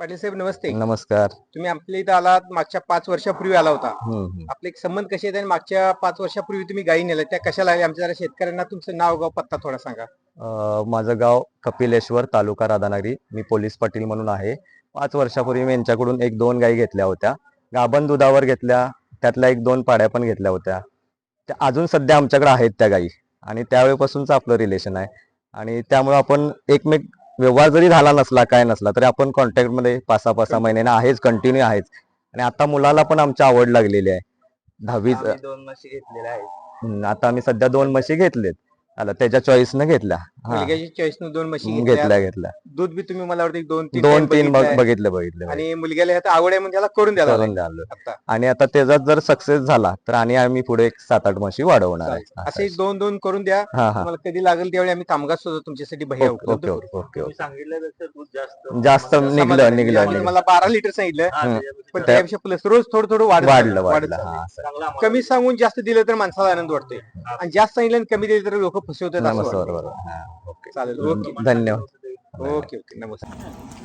पाटील साहेब नमस्ते. नमस्कार. तुम्ही आपल्या इथं आलात मागच्या पाच वर्षापूर्वी आला होता. आपले एक संबंध कसे आहेत आणि मागच्या पाच वर्षापूर्वी तुम्ही गायी नेल्या त्या कशाला आल्या आमच्या जरा शेतकऱ्यांना तुमचं नाव गाव पत्ता थोडा सांगा. अं, माझं गाव कपिलेश्वर तालुका राधानगरी. मी पोलीस पाटील म्हणून आहे. पाच वर्षापूर्वी मी यांच्याकडून एक दोन गायी घेतल्या होत्या. गाभण दुधावर घेतल्या त्यातल्या एक दोन पाड्या पण घेतल्या होत्या. त्या अजून सध्या आमच्याकडे आहेत त्या गायी आणि त्यावेळेपासूनच आपलं रिलेशन आहे. आणि त्यामुळे आपण एकमेक व्यवहार जरी झाला नसला काय नसला तरी आपण कॉन्टॅक्टमध्ये पाच सहा पाच सहा महिन्याने आहेच कंटिन्यू आहेच. आणि आता मुलाला पण आमची आवड लागलेली आहे. आम्ही दोन म्हशी घेतलेल्या आहेत. आता आम्ही सध्या दोन म्हशी घेतलेत. आला त्याच्या चॉईसनं घेतल्या. मुलग्याची चॉईस न दोन म्हशी घेतल्या. घेतल्या दूध बी तुम्ही मला वाटतं दोन तीन दोन तीन. बघितले बघितले आणि मुलग्याला ह्यात आवड आहे म्हणजे त्याला करून द्यायला करून द्यालो आता. आणि आता त्याचा जर सक्सेस झाला तर आणि आम्ही पुढे एक सात आठ म्हशी वाढवणार आहे. असे दोन दोन करून द्या. तुम्हाला कधी लागेल त्यावेळी आम्ही कामगार सुद्धा तुमच्यासाठी भैया ओके ओके करू. ओके. सांगितल्यापेक्षा दूध जास्त जास्त निघलं. निघलं मला बारा लिटर सांगितलं. पण त्या- त्यापेक्षा प्लस रोज थोडं थोडं वाढलं वाढलं. कमी सांगून जास्त दिलं तर माणसाला आनंद वाटतोय. आणि जास्त सांगितलं आणि कमी दिलं तर लोक फसवतात. बरोबर. ओके चालेल ओके धन्यवाद ओके ओके नमस्कार